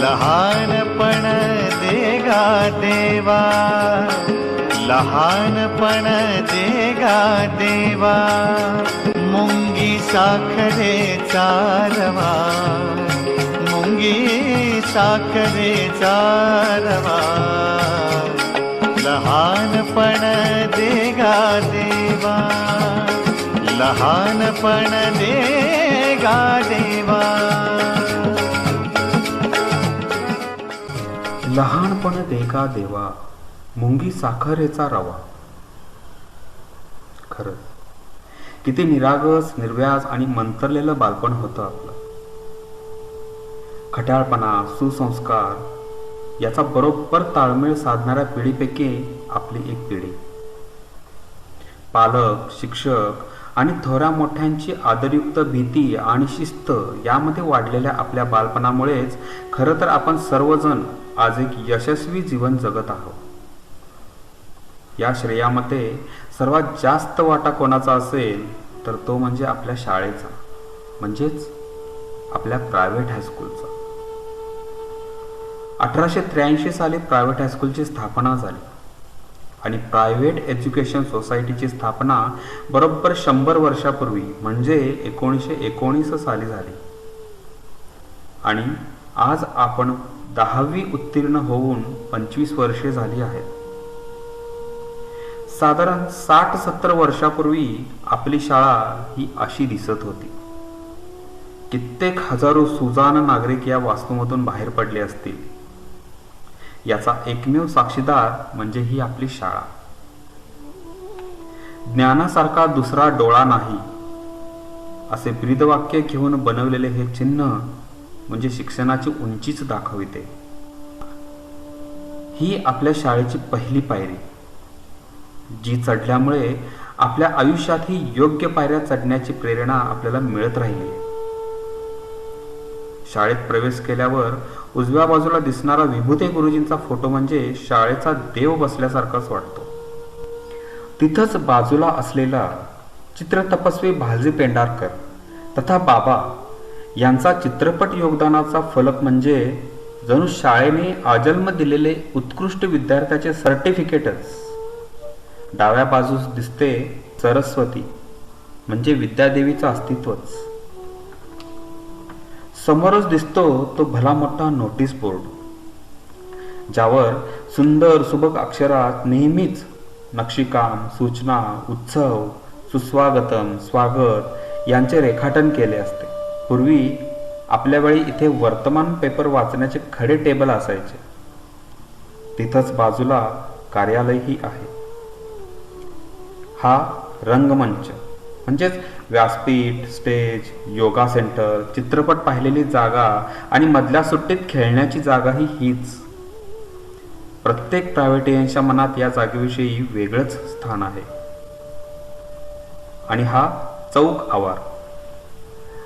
लहानपण देगा देवा. लहानपण देगा देवा. मुंगी साखरे चारवा. मुंगी साखरे चारवा. लहानपण देगा देवा. लहानपण देगा देवा. लहानपण देगा देवा मुंगी साखरेचा रवा. खरंच किती निरागस निर्व्याज आणि मंतरलेलं बालपण होतं आपलं. खट्याळपणा सुसंस्कार याचा बरोबर ताळमेळ साधणाऱ्या पिढीपैकी आपली एक पिढी. पालक शिक्षक आणि थोऱ्या मोठ्यांची आदरयुक्त भीती आणि शिस्त यामध्ये वाढलेल्या आपल्या बालपणामुळेच खरं तर आपण सर्वजण आज एक यशस्वी जीवन जगत आहोत. या श्रेयामध्ये सर्वात जास्त वाटा कोणाचा असेल तर तो म्हणजे आपल्या शाळेचा म्हणजेच आपल्या प्रायव्हेट हायस्कूलचा अठराशे त्र्याऐंशी साली प्रायव्हेट हायस्कूलची स्थापना झाली. आणि प्रायव्हेट एज्युकेशन सोसायटीची स्थापना बरोबर शंभर वर्षापूर्वी म्हणजे एकोणीसशे एकोणीस साली झाली. आणि आज आपण दहावी उत्तीर्ण होऊन पंचवीस वर्षे झाली आहेत. साधारण साठ सत्तर वर्षापूर्वी आपली शाळा ही अशी दिसत होती. कित्येक हजारो सुजान नागरिक या वास्तूमधून बाहेर पडले असतील. याचा एकमेव साक्षीदार म्हणजे ही आपली शाळा. ज्ञानासारखा दुसरा डोळा नाही असे ब्रीदवाक्य घेऊन बनवलेले हे चिन्ह म्हणजे शिक्षणाची उंचीच दाखविते. ही आपल्या शाळेची पहिली पायरी. जी चढल्यामुळे आपल्या आयुष्यात ही योग्य पायऱ्या चढण्याची प्रेरणा आपल्याला मिळत राहिली. शाळेत प्रवेश केल्यावर उजव्या बाजूला दिसणारा विभूते गुरुजींचा फोटो म्हणजे शाळेचा देव बसल्यासारखाच वाटतो. तिथंच बाजूला असलेला चित्रतपस्वी भालजी पेंडारकर तथा बाबा यांचा चित्रपट योगदानाचा फलक म्हणजे जणू शाळेने आजन्म दिलेले उत्कृष्ट विद्यार्थ्याचे सर्टिफिकेटच. डाव्या बाजूस दिसते सरस्वती म्हणजे विद्यादेवीचं अस्तित्वच. समोरच दिसतो तो भला मोठा नोटीस बोर्ड ज्यावर सुंदर सुबक अक्षरात नेहमीच नक्षीकाम सूचना उत्सव सुस्वागतम स्वागत यांचे रेखाटन केले असते. पूर्वी आपल्या वेळी इथे वर्तमान पेपर वाचण्याचे खडे टेबल असायचे. तिथंच बाजूला कार्यालयही आहे. हा रंगमंच म्हणजेच व्यासपीठ स्टेज योगा सेंटर चित्रपट पाहिलेली जागा आणि मधल्या सुट्टीत खेळण्याची जागा ही हीच. प्रत्येक प्रायव्हेटियनच्या मनात या जागेविषयी वेगळंच स्थान आहे. आणि हा चौक आवार.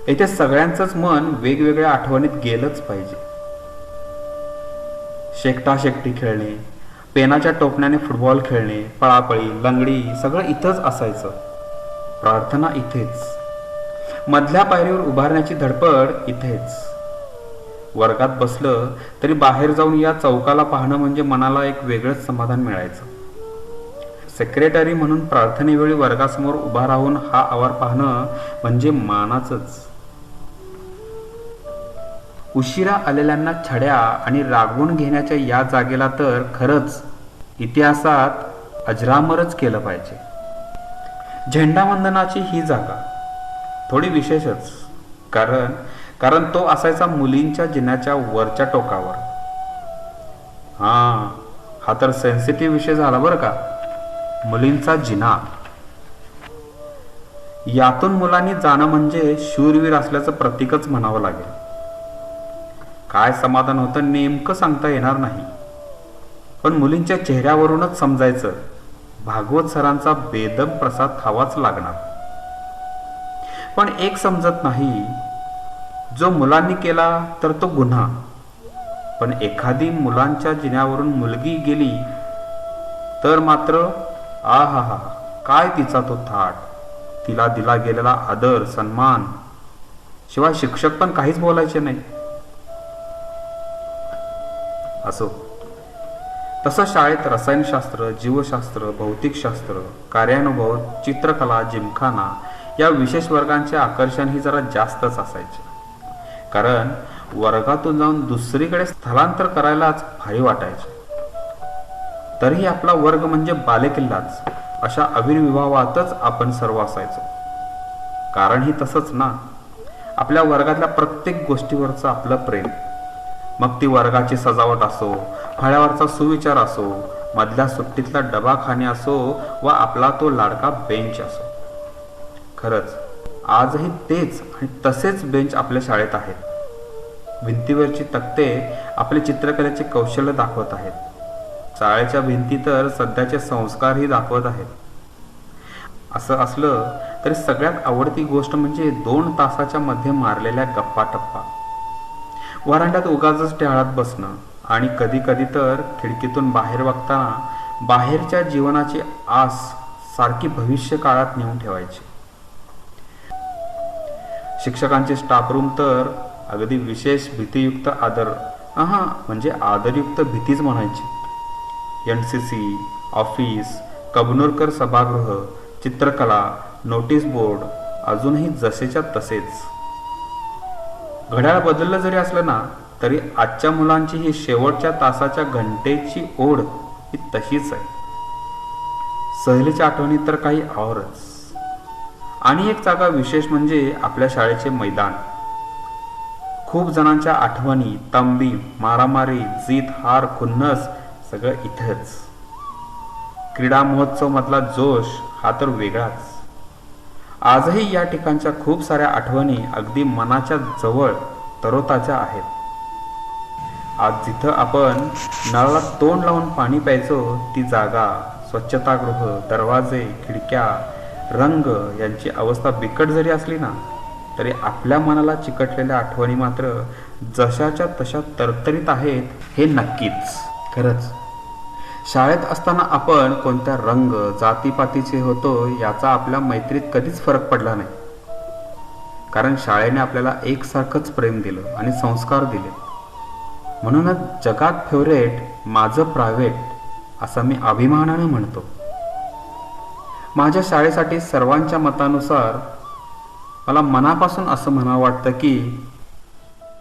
येथे सगळ्यांचंच मन वेगवेगळ्या आठवणीत गेलंच पाहिजे. शेकटा शेकटी खेळणे पेनाच्या टोपण्याने फुटबॉल खेळणे पळापळी लंगडी सगळं इथंच असायचं. प्रार्थना इथेच. मधल्या पायरीवर उभारण्याची धडपड इथेच. वर्गात बसलं तरी बाहेर जाऊन या चौकाला पाहणं म्हणजे मनाला एक वेगळंच समाधान मिळायचं. सेक्रेटरी म्हणून प्रार्थनेवेळी वर्गासमोर उभा राहून हा आवार पाहणं म्हणजे मानाचंच. उशिरा आलेल्यांना छड्या आणि रागवून घेण्याच्या या जागेला तर खरंच इतिहासात अजरामरच केलं पाहिजे. झेंडावंदनाची ही जागा थोडी विशेषच कारण कारण तो असायचा मुलींच्या जिन्याच्या वरच्या टोकावर. हा हा तर सेन्सिटिव्ह विषय झाला बरं का? मुलींचा जिना. यातून मुलांनी जाणं म्हणजे शूरवीर असल्याचं प्रतीकच म्हणावं लागेल. काय समाधान होतं नेमकं सांगता येणार नाही. पण मुलींच्या चेहऱ्यावरूनच समजायचं भागवत सरांचा बेदम प्रसाद खावाच लागणार. पण एक समजत नाही जो मुलांनी केला तर तो गुन्हा. पण एखादी मुलांच्या जिन्यावरून मुलगी गेली तर मात्र आ हा हा काय तिचा तो थाट? तिला दिला गेलेला आदर सन्मान. शिवाय शिक्षक पण काहीच बोलायचे नाही. असो. तसं शाळेत रसायनशास्त्र जीवशास्त्र भौतिकशास्त्र कार्यानुभव चित्रकला जिमखाना या विशेष वर्गांचे आकर्षण ही जरा जास्तच असायचे. कारण वर्गातून जाऊन दुसरीकडे स्थलांतर करायलाच भारी वाटायचे. तरीही आपला वर्ग म्हणजे बालेकिल्लाच अशा अविर्विभावातच आपण सर्व असायचो. कारण ही तसंच ना आपल्या वर्गातल्या प्रत्येक गोष्टीवरचं आपलं प्रेम. मग ती वर्गाची सजावट असो फळ्यावरचा सुविचार असो मधल्या सुट्टीतला डबाखाने असो व आपला तो लाडका बेंच असो. खरंच आजही तेच आणि तसेच बेंच आपल्या शाळेत आहेत. भिंतीवरची तक्ते आपले चित्रकलेचे कौशल्य दाखवत आहेत. शाळेच्या भिंती तर सध्याचे संस्कारही दाखवत आहेत. असं असलं तरी सगळ्यात आवडती गोष्ट म्हणजे दोन तासाच्या मध्ये मारलेल्या गप्पा टप्पा. वरांड्यात उगाच टहाळत बसणं. आणि कधी कधी तर खिडकीतून बाहेर बघताना बाहेरच्या जीवनाची आस सारखी भविष्य काळात नेऊन ठेवायची. शिक्षकांचे स्टाफ रूम तर अगदी विशेष भीतीयुक्त आदर हा म्हणजे आदरयुक्त भीतीच म्हणायची. N C C office Kabnurkar सभागृह चित्रकला नोटीस बोर्ड अजूनही जसेच्या तसेच. घड्याळ बदललं जरी असलं ना तरी आजच्या मुलांची ही शेवटच्या तासाच्या घंटेची ओढ ही तशीच आहे. सहलीच्या आठवणीत तर काही आवरच. आणि एक जागा विशेष म्हणजे आपल्या शाळेचे मैदान. खूप जणांच्या आठवणी तंबी मारामारी जीत हार खुन्नस सगळं इथंच. क्रीडा महोत्सव मधला जोश हा तर वेगळाच. आजही या ठिकाणच्या खूप साऱ्या आठवणी अगदी मनाच्या जवळ तरोताच्या आहेत. आज जिथं आपण नळाला तोंड लावून पाणी प्यायचो ती जागा स्वच्छतागृह दरवाजे खिडक्या रंग यांची अवस्था बिकट जरी असली ना तरी आपल्या मनाला चिकटलेल्या आठवणी मात्र जशाच्या तशा तरतरीत आहेत हे नक्कीच. खरंच. शाळेत असताना आपण कोणत्या रंग जातीपातीचे होतो याचा आपल्या मैत्रीत कधीच फरक पडला नाही. कारण शाळेने आपल्याला एकसारखंच प्रेम दिलं आणि संस्कार दिले. म्हणूनच जगात फेवरेट माझं प्रायव्हेट असं मी अभिमानानं म्हणतो. माझ्या शाळेसाठी सर्वांच्या मतानुसार मला मनापासून असं म्हणावं वाटतं की